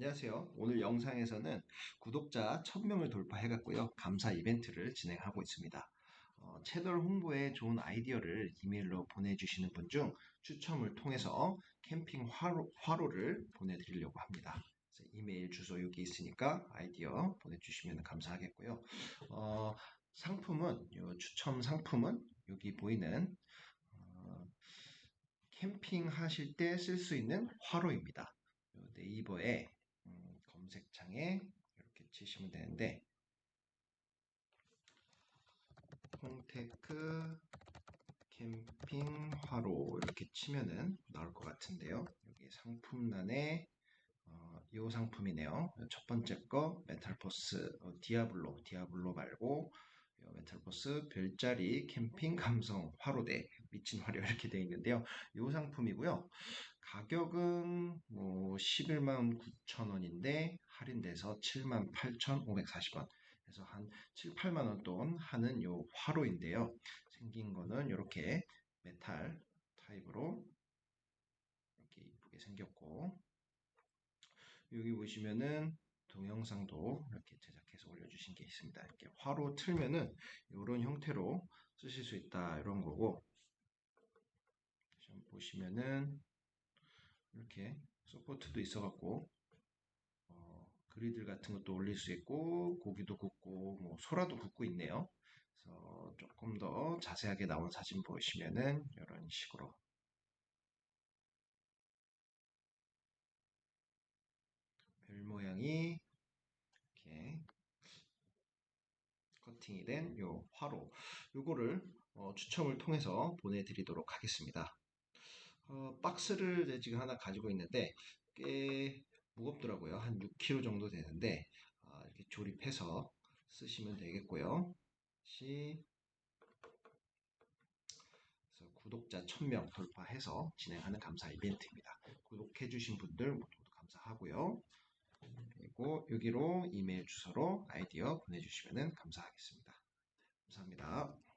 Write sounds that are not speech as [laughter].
안녕하세요. 오늘 영상에서는 구독자 1000명을 돌파해갔고요. 감사 이벤트를 진행하고 있습니다. 어, 채널 홍보에 좋은 아이디어를 이메일로 보내주시는 분 중 추첨을 통해서 캠핑 화로, 화로를 보내드리려고 합니다. 이메일 주소 여기 있으니까 아이디어 보내주시면 감사하겠고요. 어, 상품은, 요 추첨 상품은 여기 보이는 어, 캠핑 하실 때 쓸 수 있는 화로입니다. 네이버에 검색창에 이렇게 치시면 되는데 홈테크 캠핑 화로 이렇게 치면은 나올 것 같은데요. 여기 상품란에 어, 이 상품이네요. 첫 번째 거 메탈포스 어, 디아블로 디아블로 말고 메탈포스 별자리 캠핑 감성 화로대 미친 화려 [laughs] 이렇게 되어 있는데요. 이 상품이고요. 가격은 뭐 11만 9천 원인데 할인돼서 7만 8,540원. 그래서 한 7, 8만 원 돈 하는 요 화로인데요. 생긴 거는 이렇게 메탈 타입으로 이렇게 이쁘게 생겼고 여기 보시면은 동영상도 이렇게 제작해서 올려주신 게 있습니다. 이렇게 화로 틀면은 이런 형태로 쓰실 수 있다 이런 거고 좀 보시면은 이렇게 서포트도 있어갖고 어, 그리들 같은 것도 올릴 수 있고 고기도 굽고 뭐 소라도 굽고 있네요. 그래서 조금 더 자세하게 나온 사진 보시면은 이런 식으로 별 모양이 이렇게 커팅이 된 요 화로 요거를 어, 추첨을 통해서 보내드리도록 하겠습니다. 어, 박스를 지금 하나 가지고 있는데 꽤 무겁더라고요. 한 6kg 정도 되는데 어, 이렇게 조립해서 쓰시면 되겠고요. 시 구독자 1000명 돌파해서 진행하는 감사 이벤트입니다. 구독해주신 분들 모두 감사하고요. 그리고 여기로 이메일 주소로 아이디어 보내주시면 감사하겠습니다. 감사합니다.